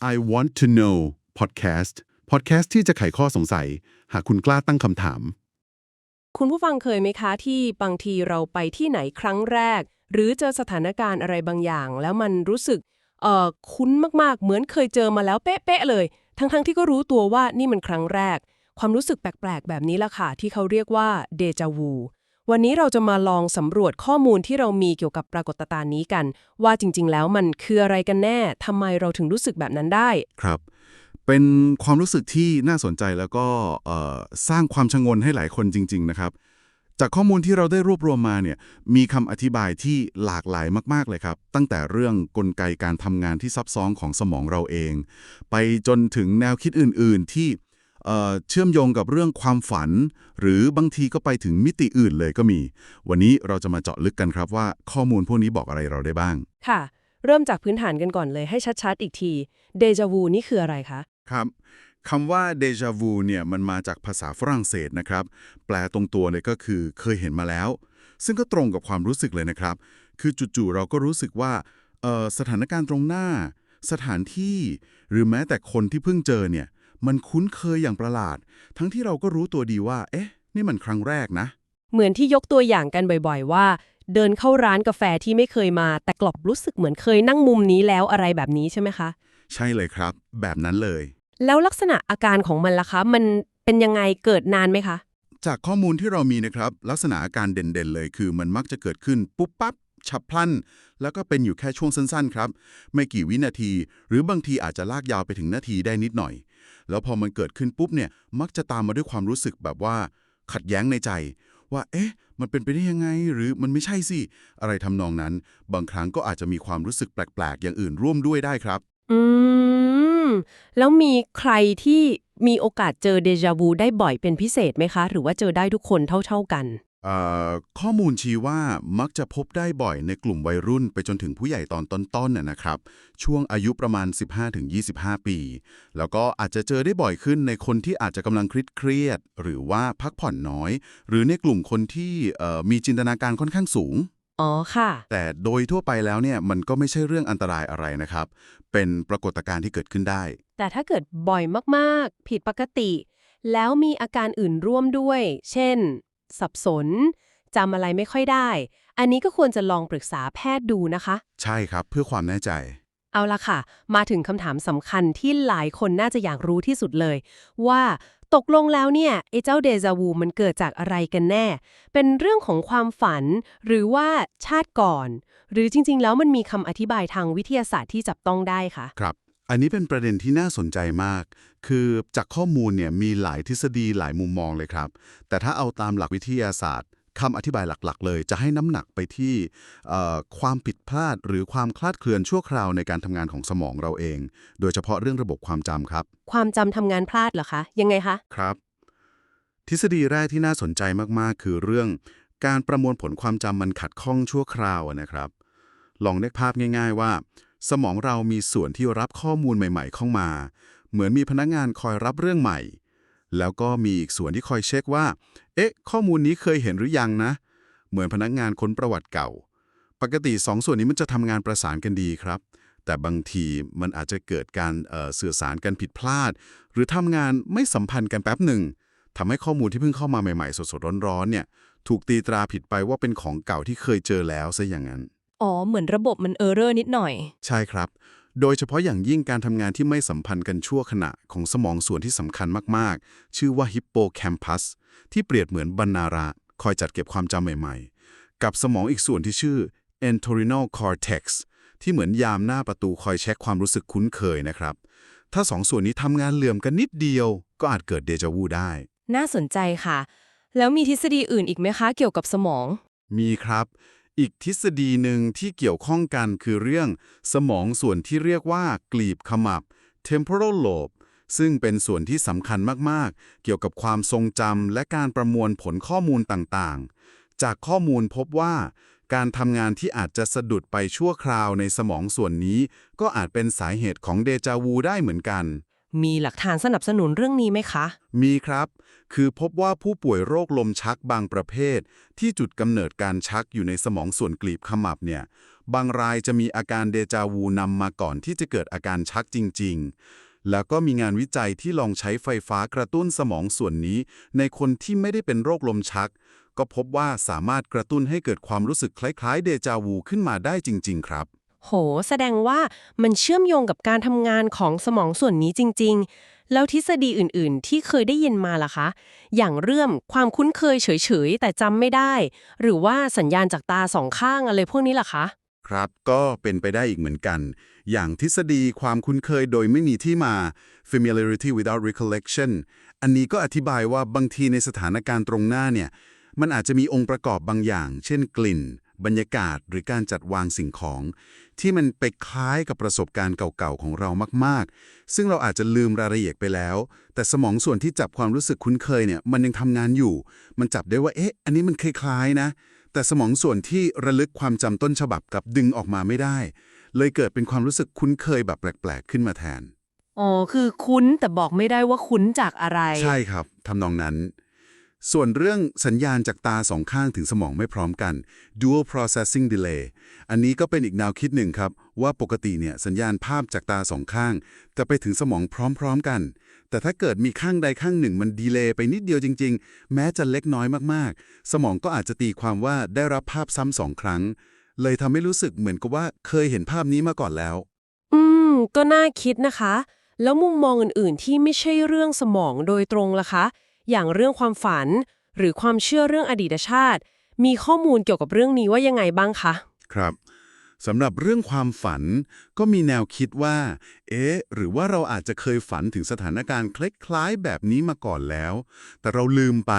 I want to know podcast podcast ที่จะไขข้อสงสัย หากคุณกล้าตั้งคำถาม คุณผู้ฟังเคยไหมคะที่บางทีเราไปที่ไหนครั้งแรก หรือเจอสถานการณ์อะไรบางอย่าง แล้วมันรู้สึกเอ่อคุ้นมากๆ เหมือนเคยเจอมาแล้วเป๊ะๆเลย ทั้งๆที่ก็รู้ตัวว่านี่มันครั้งแรก ความรู้สึกแปลกๆ แบบนี้ล่ะค่ะที่เขาเรียกว่าเดจาวู วันนี้เราจะมาลองสำรวจข้อมูลที่เรามีเกี่ยวกับปรากฏการณ์นี้กัน ว่าจริง ๆ แล้วมันคืออะไรกันแน่ทำไมเราถึงรู้สึกแบบนั้นได้ ครับ เป็นความรู้สึกที่น่าสนใจแล้วก็สร้างความชงนให้หลายคนจริง ๆ นะครับ จากข้อมูลที่เราได้รวบรวมมาเนี่ยมีคำอธิบายที่หลากหลายมาก ๆ เลยครับ ตั้งแต่เรื่องกลไกการทำงานที่ซับซ้อนของสมองเราเอง ไปจนถึงแนวคิดอื่น ๆ ที่ เอ่อเชื่อมโยงกับเรื่องความฝัน หรือบางทีก็ไปถึงมิติอื่นเลยก็มี วันนี้เราจะมาเจาะลึกกันครับว่าข้อมูลพวกนี้บอกอะไรเราได้บ้าง ค่ะ เริ่มจากพื้นฐานกันก่อนเลยให้ชัดๆ อีกทีเดจาวูนี่คืออะไรคะ ครับคำว่าเดจาวูเนี่ยมันมาจากภาษาฝรั่งเศสนะครับ แปลตรงตัวเลยก็คือเคยเห็นมาแล้ว ซึ่งก็ตรงกับความรู้สึกเลยนะครับ คือจู่ๆเราก็รู้สึกว่าเอ่อสถานการณ์ตรงหน้า สถานที่ หรือแม้แต่คนที่เพิ่งเจอเนี่ย มันคุ้นเคยอย่างประหลาด ทั้งที่เราก็รู้ตัวดีว่า เอ๊ะ นี่มันครั้งแรกนะ เหมือนที่ยกตัวอย่างกันบ่อยๆ ว่า เดินเข้าร้านกาแฟที่ไม่เคยมา แต่กลับรู้สึกเหมือนเคยนั่งมุมนี้แล้วอะไรแบบนี้ใช่ไหมคะ ใช่เลยครับ แบบนั้นเลย แล้วลักษณะอาการของมันล่ะคะ มันเป็นยังไงเกิดนานไหมคะ จากข้อมูลที่เรามีนะครับ ลักษณะอาการเด่นๆเลย คือมันมักจะเกิดขึ้นปุ๊บปั๊บฉับพลัน แล้วก็เป็นอยู่แค่ช่วงสั้นๆ ครับ ไม่กี่วินาที หรือบางทีอาจจะลากยาวไปถึงนาทีได้นิดหน่อย แล้วพอมันเกิดขึ้นปุ๊บเนี่ยมักจะตามมาด้วยความรู้สึกแบบว่า ขัดแย้งในใจ ว่า เอ๊ะ มันเป็นไปได้ยังไง หรือมันไม่ใช่สิ อะไรทำนองนั้น บางครั้งก็อาจจะมีความรู้สึกแปลก ๆ อย่างอื่นร่วมด้วยได้ครับ อืม แล้วมีใครที่มีโอกาสเจอเดจาวูได้บ่อยเป็นพิเศษไหมคะ หรือว่าเจอได้ทุกคนเท่า ๆกัน ข้อมูลชี้ว่ามักจะพบได้บ่อยในกลุ่มวัยรุ่นไปจนถึงผู้ใหญ่ตอนต้นๆน่ะนะครับ ช่วงอายุประมาณ 15-25 ปี แล้วก็อาจจะเจอได้บ่อยขึ้นในคนที่อาจจะกำลังเครียดๆหรือว่าพักผ่อนน้อย หรือในกลุ่มคนที่เอ่อมีจินตนาการค่อนข้างสูงอ๋อค่ะ แต่โดยทั่วไปแล้วเนี่ยมันก็ไม่ใช่เรื่องอันตรายอะไรนะครับ เป็นปรากฏการณ์ที่เกิดขึ้นได้ แต่ถ้าเกิดบ่อยมากๆ ผิดปกติ แล้วมีอาการอื่นร่วมด้วย เช่น สับสนจำอะไรไม่ค่อยได้ อันนี้ก็ควรจะลองปรึกษาแพทย์ดูนะคะ ใช่ครับเพื่อความแน่ใจ เอาละค่ะ มาถึงคำถามสำคัญที่หลายคนน่าจะอยากรู้ที่สุดเลย ว่าตกลงแล้วเนี่ยไอ้เจ้าเดจาวูมันเกิดจากอะไรกันแน่ เป็นเรื่องของความฝัน หรือว่าชาติก่อน หรือจริงๆ แล้วมันมีคำอธิบายทางวิทยาศาสตร์ที่จับต้องได้คะครับ อันนี้เป็นประเด็นที่น่าสนใจมาก คือจากข้อมูลเนี่ยมีหลายทฤษฎีหลายมุมมองเลยครับ แต่ถ้าเอาตามหลักวิทยาศาสตร์คำอธิบายหลักๆ เลย จะให้น้ำหนักไปที่เอ่อความผิดพลาดหรือความคลาดเคลื่อนชั่วคราวในการทำงานของสมองเราเอง โดยเฉพาะเรื่องระบบความจำครับ ความจำทำงานพลาดเหรอคะ ยังไงคะ ครับ ทฤษฎีแรกที่น่าสนใจมากๆ คือเรื่องการประมวลผลความจำมันขัดข้องชั่วคราวอะนะครับ ลองนึกภาพง่าย ๆ ว่า สมองเรามีส่วนที่รับข้อมูลใหม่ ๆ เข้ามา เหมือนมีพนักงานคอยรับเรื่องใหม่ แล้วก็มีอีกส่วนที่คอยเช็คว่า เอ๊ะ ข้อมูลนี้เคยเห็นหรือยังนะ เหมือนพนักงานค้นประวัติเก่า ปกติสองส่วนนี้มันจะทำงานประสานกันดีครับ แต่บางทีมันอาจจะเกิดการเสื่อสารกันผิดพลาด หรือทำงานไม่สัมพันธ์กันแป๊บหนึ่งทำให้ข้อมูลที่เพิ่งเข้ามาใหม่ๆ สดๆร้อนๆเนี่ย ถูกตีตราผิดไปว่าเป็นของเก่าที่เคยเจอแล้วซะอย่างนั้น อ๋อ เหมือนระบบมันเออร์เรอร์นิดหน่อย ใช่ครับ โดยเฉพาะอย่างยิ่งการทำงานที่ไม่สัมพันธ์กันชั่วขณะของสมองส่วนที่สำคัญมากๆ ชื่อว่าฮิปโปแคมปัสที่เปรียบเหมือนบรรณาระคอยจัดเก็บความจำใหม่ๆ กับสมองอีกส่วนที่ชื่อ entorhinal cortex ที่เหมือนยามหน้าประตูคอยเช็คความรู้สึกคุ้นเคยนะครับ ถ้าสองส่วนนี้ทำงานเหลื่อมกันนิดเดียว ก็อาจเกิดเดจาวูได้ น่าสนใจค่ะ แล้วมีทฤษฎีอื่นอีกไหมคะเกี่ยวกับสมอง มีครับ อีกทฤษฎีหนึ่งที่เกี่ยวข้องกันคือเรื่อง สมองส่วนที่เรียกว่ากลีบขมับ temporal lobe ซึ่งเป็นส่วนที่สำคัญมาก ๆ เกี่ยวกับความทรงจำและการประมวลผลข้อมูลต่าง ๆ จากข้อมูลพบว่า การทำงานที่อาจจะสะดุดไปชั่วคราวในสมองส่วนนี้ ก็อาจเป็นสาเหตุของเดจาวูได้เหมือนกัน มีหลักฐานสนับสนุนเรื่องนี้ไหมคะ มีครับ คือพบว่าผู้ป่วยโรคลมชักบางประเภท ที่จุดกำเนิดการชักอยู่ในสมองส่วนกลีบขมับเนี่ย บางรายจะมีอาการเดจาวูนำมาก่อนที่จะเกิดอาการชักจริง ๆ แล้วก็มีงานวิจัยที่ลองใช้ไฟฟ้ากระตุ้นสมองส่วนนี้ ในคนที่ไม่ได้เป็นโรคลมชัก ก็พบว่าสามารถกระตุ้นให้เกิดความรู้สึกคล้ายๆ เดจาวูขึ้นมาได้จริง ๆ ครับโห แสดงว่ามันเชื่อมโยงกับการทำงานของสมองส่วนนี้จริง ๆ แล้วทฤษฎีอื่นๆ ที่เคยได้ยินมาล่ะคะ อย่างเรื่องความคุ้นเคยเฉยๆ แต่จำไม่ได้ หรือว่าสัญญาณจากตาสองข้างอะไรพวกนี้ล่ะคะ ครับก็เป็นไปได้อีกเหมือนกัน อย่างทฤษฎีความคุ้นเคยโดยไม่มีที่มา familiarity without recollection อันนี้ก็อธิบายว่าบางทีในสถานการณ์ตรงหน้าเนี่ย มันอาจจะมีองค์ประกอบบางอย่าง เช่นกลิ่น บรรยากาศหรือการจัดวางสิ่งของ ที่มันไปคล้ายกับประสบการณ์เก่าๆของเรามากๆ ซึ่งเราอาจจะลืมรายละเอียดไปแล้ว แต่สมองส่วนที่จับความรู้สึกคุ้นเคยเนี่ยมันยังทำงานอยู่ มันจับได้ว่าเอ๊ะ อันนี้มันคล้ายๆนะ แต่สมองส่วนที่ระลึกความจำต้นฉบับกับดึงออกมาไม่ได้ เลยเกิดเป็นความรู้สึกคุ้นเคยแบบแปลกๆ ขึ้นมาแทนอ๋อคือคุ้นแต่บอกไม่ได้ว่าคุ้นจากอะไร ใช่ครับทำนองนั้น ส่วนเรื่องสัญญาณจากตาสองข้างถึงสมองไม่พร้อมกัน dual processing delay อันนี้ก็เป็นอีกแนวคิดหนึ่งครับ ว่าปกติเนี่ยสัญญาณภาพจากตาสองข้าง จะไปถึงสมองพร้อมๆกัน แต่ถ้าเกิดมีข้างใดข้างหนึ่งมันดีเลย์ไปนิดเดียวจริง ๆ แม้จะเล็กน้อยมากๆ สมองก็อาจจะตีความว่าได้รับภาพซ้ำสองครั้ง เลยทำให้รู้สึกเหมือนกับว่าเคยเห็นภาพนี้มาก่อนแล้ว อืม ก็น่าคิดนะคะ แล้วมุมมองอื่นๆ ที่ไม่ใช่เรื่องสมองโดยตรงล่ะคะ อย่างเรื่องความฝัน หรือความเชื่อเรื่องอดีตชาติ มีข้อมูลเกี่ยวกับเรื่องนี้ว่ายังไงบ้างคะ ครับสำหรับเรื่องความฝันก็มีแนวคิดว่า เอ๊ะ หรือว่าเราอาจจะเคยฝันถึงสถานการณ์คล้ายๆแบบนี้มาก่อนแล้ว แต่เราลืมไป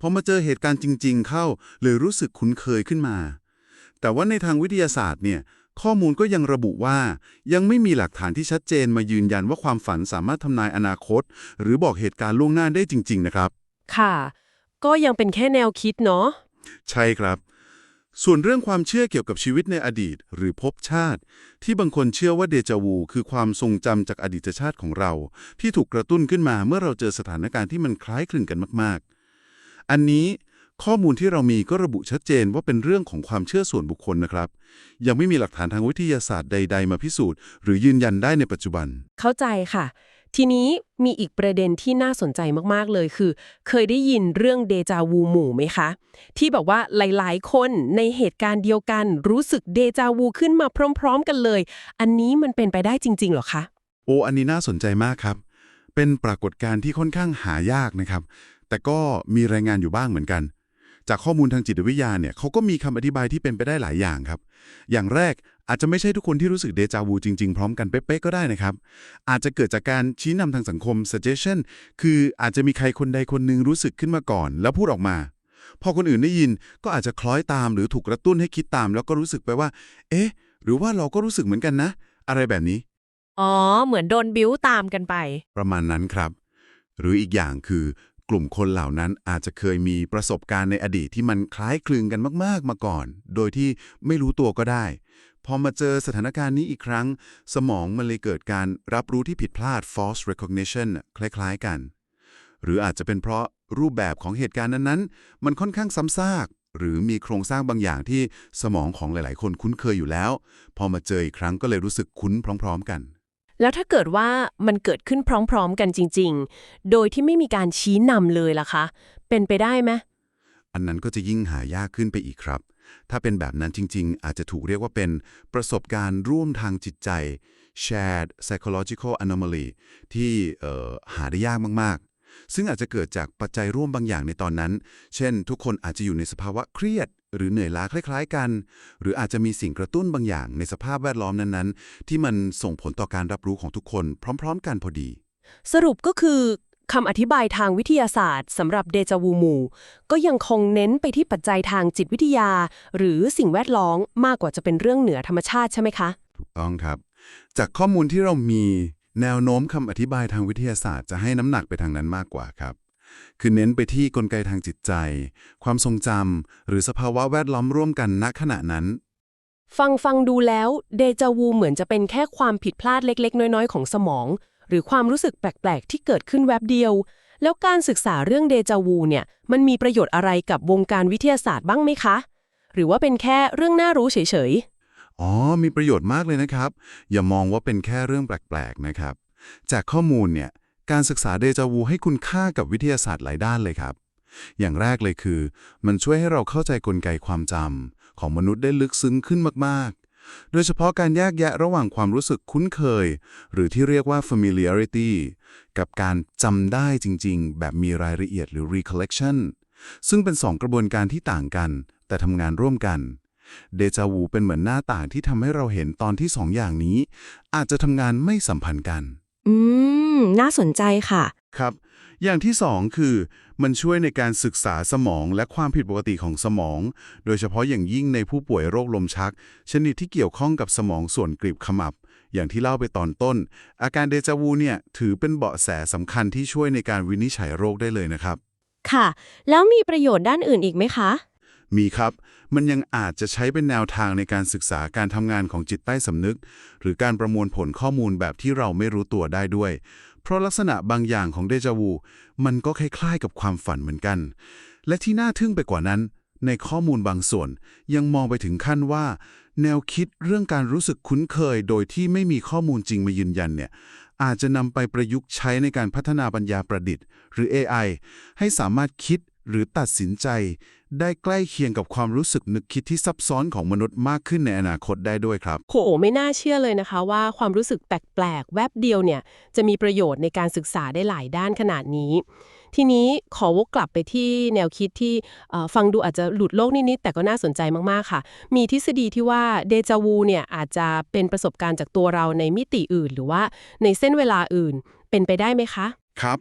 พอมาเจอเหตุการณ์จริง ๆ เข้า เลยรู้สึกคุ้นเคยขึ้นมา แต่ว่าในทางวิทยาศาสตร์เนี่ย ข้อมูลก็ยังระบุว่า ยังไม่มีหลักฐานที่ชัดเจนมายืนยันว่าความฝันสามารถทำนายอนาคต หรือบอกเหตุการณ์ล่วงหน้าได้จริง ๆ นะครับ ค่ะ ก็ยังเป็นแค่แนวคิดเนาะใช่ครับ ส่วนเรื่องความเชื่อเกี่ยวกับชีวิตในอดีต หรือภพชาติ ที่บางคนเชื่อว่าเดจาวู คือความทรงจำจากอดีตชาติของเรา ที่ถูกกระตุ้นขึ้นมาเมื่อเราเจอสถานการณ์ที่มันคล้ายคลึงกันมาก ๆ อันนี้ ข้อมูลที่เรามีก็ระบุชัดเจนว่าเป็นเรื่องของความเชื่อส่วนบุคคลนะครับ ยังไม่มีหลักฐานทางวิทยาศาสตร์ใด ๆ มาพิสูจน์ หรือยืนยันได้ในปัจจุบัน เข้าใจค่ะ ทีนี้มีอีกประเด็นที่น่าสนใจมากๆเลยคือ เคยได้ยินเรื่องเดจาวูหมู่ไหมคะ ที่แบบว่าหลายๆ คนในเหตุการณ์เดียวกัน รู้สึกเดจาวูขึ้นมาพร้อม ๆ กันเลย อันนี้มันเป็นไปได้จริงๆเหรอคะโอ้อันนี้น่าสนใจมากครับ เป็นปรากฏการณ์ที่ค่อนข้างหายากนะครับ แต่ก็มีรายงานอยู่บ้างเหมือนกัน จากข้อมูลทางจิตวิทยาเนี่ยเขาก็มีคำอธิบายที่เป็นไปได้หลายอย่างครับ อย่างแรกอาจจะไม่ใช่ทุกคนที่รู้สึกเดจาวูจริง ๆ พร้อมกันเป๊ะๆก็ได้นะครับ อาจจะเกิดจากการชี้นำทางสังคม suggestion คืออาจจะมีใครคนใดคนหนึ่งรู้สึกขึ้นมาก่อน แล้วพูดออกมา พอคนอื่นได้ยินก็อาจจะคล้อยตามหรือถูกกระตุ้นให้คิดตาม แล้วก็รู้สึกไปว่า เอ๊ะ หรือว่าเราก็รู้สึกเหมือนกันนะ อะไรแบบนี้ อ๋อ เหมือนโดนบิ้วตามกันไป ประมาณนั้นครับ หรืออีกอย่างคือ กลุ่มคนเหล่านั้นอาจจะเคยมีประสบการณ์ในอดีตที่มันคล้ายคลึงกันมากๆมาก่อน โดยที่ไม่รู้ตัวก็ได้ พอมาเจอสถานการณ์นี้อีกครั้ง สมองมันเลยเกิดการรับรู้ที่ผิดพลาด false recognition คล้าย ๆกัน หรืออาจจะเป็นเพราะรูปแบบของเหตุการณ์นั้นๆ มันค่อนข้างซ้ำซาก หรือมีโครงสร้างบางอย่างที่สมองของหลายๆ คนคุ้นเคยอยู่แล้ว พอมาเจออีกครั้งก็เลยรู้สึกคุ้นพร้อม ๆ กัน แล้วถ้าเกิดว่ามันเกิดขึ้นพร้อมๆกันจริง ๆ โดยที่ไม่มีการชี้นำเลยล่ะคะ เป็นไปได้ไหมอันนั้นก็จะยิ่งหายากขึ้นไปอีกครับ ถ้าเป็นแบบนั้นจริง ๆ อาจจะถูกเรียกว่าเป็นประสบการณ์ร่วมทางจิตใจ shared psychological anomaly ที่หาได้ยากมาก ซึ่งอาจจะเกิดจากปัจจัยร่วมบางอย่างในตอนนั้น เช่น ทุกคนอาจจะอยู่ในสภาวะเครียด หรือเหนื่อยล้าคล้าย ๆ กัน หรืออาจจะมีสิ่งกระตุ้นบางอย่างในสภาพแวดล้อมนั้นๆ ที่มันส่งผลต่อการรับรู้ของทุกคนพร้อม ๆ กันพอดี สรุปก็คือคำอธิบายทางวิทยาศาสตร์สำหรับเดจาวูหมู่ก็ยังคงเน้นไปที่ปัจจัยทางจิตวิทยา หรือสิ่งแวดล้อมมากกว่าจะเป็นเรื่องเหนือธรรมชาติใช่ไหมคะ ถูกต้องครับ จากข้อมูลที่เรามี แนวโน้มคำอธิบายทางวิทยาศาสตร์จะให้น้ำหนักไปทางนั้นมากกว่าครับ คือเน้นไปที่กลไกทางจิตใจ ความทรงจำหรือสภาวะแวดล้อมร่วมกันณขณะนั้น ฟังฟังดูแล้วเดจาวูเหมือนจะเป็นแค่ความผิดพลาดเล็ก ๆ น้อย ๆ ของสมอง หรือความรู้สึกแปลก ๆ ที่เกิดขึ้นแวบเดียว แล้วการศึกษาเรื่องเดจาวูเนี่ย มันมีประโยชน์อะไรกับวงการวิทยาศาสตร์บ้างไหมคะ หรือว่าเป็นแค่เรื่องน่ารู้เฉยๆ อ๋อ มีประโยชน์มากเลยนะครับ อย่ามองว่าเป็นแค่เรื่องแปลก ๆ นะครับ จากข้อมูลเนี่ย การศึกษาเดจาวูให้คุณค่ากับวิทยาศาสตร์หลายด้านเลยครับ อย่างแรกเลยคือ มันช่วยให้เราเข้าใจกลไกความจำของมนุษย์ได้ลึกซึ้งขึ้นมาก ๆ โดยเฉพาะการแยกแยะระหว่างความรู้สึกคุ้นเคย หรือที่เรียกว่า familiarity กับการจำได้จริง ๆ แบบมีรายละเอียดหรือ recollection ซึ่งเป็นสองกระบวนการที่ต่างกัน แต่ทำงานร่วมกัน เดจาวูเป็นเหมือนหน้าต่างที่ทำให้เราเห็นตอนที่สองอย่างนี้ อาจจะทำงานไม่สัมพันธ์กัน อืม น่าสนใจค่ะ ครับ อย่างที่สองคือ มันช่วยในการศึกษาสมองและความผิดปกติของสมอง โดยเฉพาะอย่างยิ่งในผู้ป่วยโรคลมชัก ชนิดที่เกี่ยวข้องกับสมองส่วนกรีบขมับ อย่างที่เล่าไปตอนต้น อาการเดจาวูเนี่ยถือเป็นเบาะแสสำคัญที่ช่วยในการวินิจฉัยโรคได้เลยนะครับ ค่ะ แล้วมีประโยชน์ด้านอื่นอีกไหมคะ มีครับ มันยังอาจจะใช้เป็นแนวทางในการศึกษาการทำงานของจิตใต้สำนึก หรือการประมวลผลข้อมูลแบบที่เราไม่รู้ตัวได้ด้วย เพราะลักษณะบางอย่างของเดจาวูมันก็คล้ายๆกับความฝันเหมือนกัน และที่น่าทึ่งไปกว่านั้น ในข้อมูลบางส่วน ยังมองไปถึงขั้นว่า แนวคิดเรื่องการรู้สึกคุ้นเคย โดยที่ไม่มีข้อมูลจริงมายืนยันเนี่ยอาจจะนำไปประยุกต์ใช้ในการพัฒนาปัญญาประดิษฐ์ หรือ AI ให้สามารถคิดหรือตัดสินใจ ได้ใกล้เคียงกับความรู้สึกนึกคิดที่ซับซ้อนของมนุษย์มากขึ้นในอนาคตได้ด้วยครับๆโหไม่น่าเชื่อเลยนะคะว่าความรู้สึกแปลกๆ แวบเดียวเนี่ย จะมีประโยชน์ในการศึกษาได้หลายด้านขนาดนี้ ทีนี้ขอวกกลับไปที่แนวคิดที่เอ่อฟังดูอาจจะหลุดโลกนิดๆ แต่ก็น่าสนใจมากๆค่ะ มีทฤษฎีที่ว่าเดจาวูเนี่ยอาจจะเป็นประสบการณ์จากตัวเราในมิติอื่น หรือว่าในเส้นเวลาอื่นเป็นไปได้ไหมคะ ครับ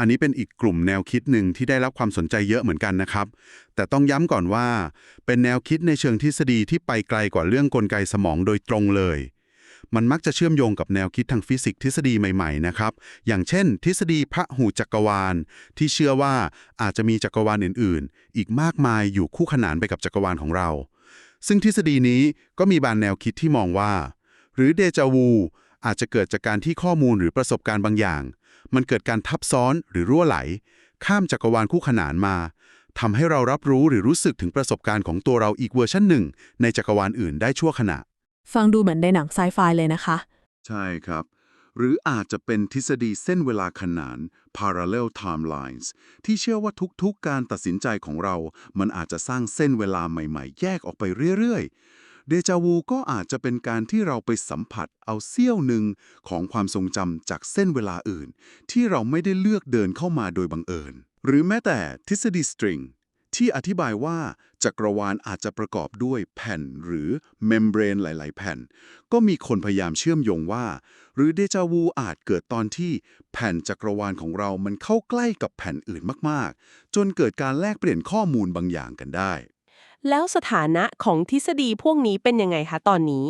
อันนี้เป็นอีกกลุ่มแนวคิดหนึ่งที่ได้รับความสนใจเยอะเหมือนกันนะครับ แต่ต้องย้ำก่อนว่า เป็นแนวคิดในเชิงทฤษฎีที่ไปไกลกว่าเรื่องกลไกสมองโดยตรงเลย มันมักจะเชื่อมโยงกับแนวคิดทางฟิสิกส์ทฤษฎีใหม่ๆนะครับ อย่างเช่น ทฤษฎีพระหูจักรวาล ที่เชื่อว่าอาจจะมีจักรวาลอื่น ๆ อีกมากมายอยู่คู่ขนานไปกับจักรวาลของเรา ซึ่งทฤษฎีนี้ก็มีบางแนวคิดที่มองว่า หรือเดจาวูอาจจะเกิดจากการที่ข้อมูลหรือประสบการณ์บางอย่าง มันเกิดการทับซ้อนหรือรั่วไหล ข้ามจักรวาลคู่ขนานมาทำให้เรารับรู้หรือรู้สึกถึงประสบการณ์ของตัวเราอีกเวอร์ชันหนึ่ง ในจักรวาลอื่นได้ชั่วขณะ ฟังดูเหมือนในหนังไซไฟเลยนะคะ ใช่ครับ หรืออาจจะเป็นทฤษฎีเส้นเวลาขนาน parallel timelines ที่เชื่อว่าทุกๆการตัดสินใจของเรา มันอาจจะสร้างเส้นเวลาใหม่ ๆ แยกออกไปเรื่อยๆ เดจาวูก็อาจจะเป็นการที่เราไปสัมผัสเอาเสี้ยวหนึ่งของความทรงจำจากเส้นเวลาอื่น ที่เราไม่ได้เลือกเดินเข้ามาโดยบังเอิญ หรือแม้แต่ทฤษฎีสตริงที่อธิบายว่าจักรวาลอาจจะประกอบด้วยแผ่นหรือเมมเบรนหลาย ๆ แผ่น ก็มีคนพยายามเชื่อมโยงว่า หรือเดจาวูอาจเกิดตอนที่แผ่นจักรวาลของเรามันเข้าใกล้กับแผ่นอื่นมาก ๆ จนเกิดการแลกเปลี่ยนข้อมูลบางอย่างกันได้ แล้วสถานะของทฤษฎีพวกนี้เป็นยังไงคะตอนนี้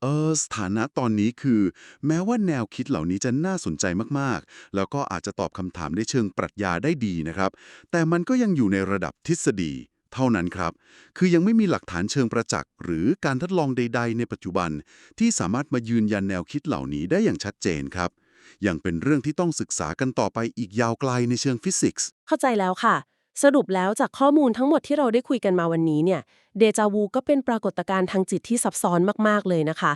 เออสถานะตอนนี้คือ แม้ว่าแนวคิดเหล่านี้จะน่าสนใจมากๆ แล้วก็อาจจะตอบคำถามในเชิงปรัชญาได้ดีนะครับ แต่มันก็ยังอยู่ในระดับทฤษฎีเท่านั้นครับ คือยังไม่มีหลักฐานเชิงประจักษ์ หรือการทดลองใด ๆ ในปัจจุบัน ที่สามารถมายืนยันแนวคิดเหล่านี้ได้อย่างชัดเจนครับยังเป็นเรื่องที่ต้องศึกษากันต่อไปอีกยาวไกลในเชิงฟิสิกส์ เข้าใจแล้วค่ะ สรุปแล้วจากข้อมูลทั้งหมดที่เราได้คุยกันมาวันนี้เนี่ยเดจาวูก็เป็นปรากฏการณ์ทางจิตที่ซับซ้อนมากๆเลยนะคะ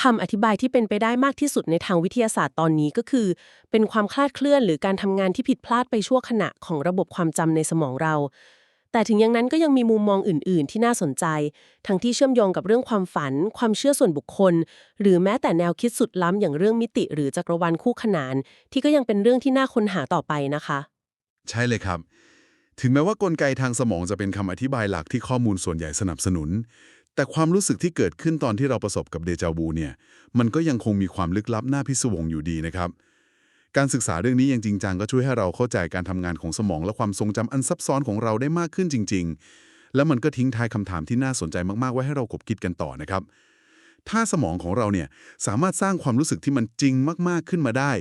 คำอธิบายที่เป็นไปได้มากที่สุดในทางวิทยาศาสตร์ตอนนี้ก็คือ เป็นความคลาดเคลื่อนหรือการทำงานที่ผิดพลาดไปชั่วขณะของระบบความจำในสมองเรา แต่ถึงอย่างนั้นก็ยังมีมุมมองอื่น ๆ ที่น่าสนใจ ทั้งที่เชื่อมโยงกับเรื่องความฝัน ความเชื่อส่วนบุคคล หรือแม้แต่แนวคิดสุดล้ำอย่างเรื่องมิติ หรือจักรวาลคู่ขนาน ที่ก็ยังเป็นเรื่องที่น่าค้นหาต่อไปนะคะ ใช่เลยครับ ถึงแม้ว่ากลไกทางสมองจะเป็นคำอธิบายหลักที่ข้อมูลส่วนใหญ่สนับสนุน แต่ความรู้สึกที่เกิดขึ้นตอนที่เราประสบกับเดจาวูเนี่ย มันก็ยังคงมีความลึกลับน่าพิศวงอยู่ดีนะครับ การศึกษาเรื่องนี้อย่างจริงจังก็ช่วยให้เราเข้าใจการทำงานของสมองและความทรงจำอันซับซ้อนของเราได้มากขึ้นจริง ๆ แล้วมันก็ทิ้งท้ายคำถามที่น่าสนใจมากๆ ไว้ให้เราคบคิดกันต่อนะครับ ถ้าสมองของเราเนี่ยสามารถสร้างความรู้สึกที่มันจริงมากๆขึ้นมาได้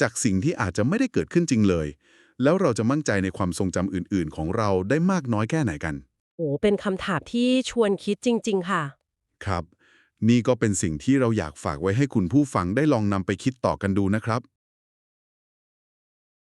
จากสิ่งที่อาจจะไม่ได้เกิดขึ้นจริงเลย แล้วเราจะมั่นใจในความทรงจำอื่น ๆ ของเราได้มากน้อยแค่ไหนกัน โอ้เป็นคำถามที่ชวนคิดจริง ๆ ค่ะ ครับ นี่ก็เป็นสิ่งที่เราอยากฝากไว้ให้คุณผู้ฟังได้ลองนำไปคิดต่อกันดูนะครับ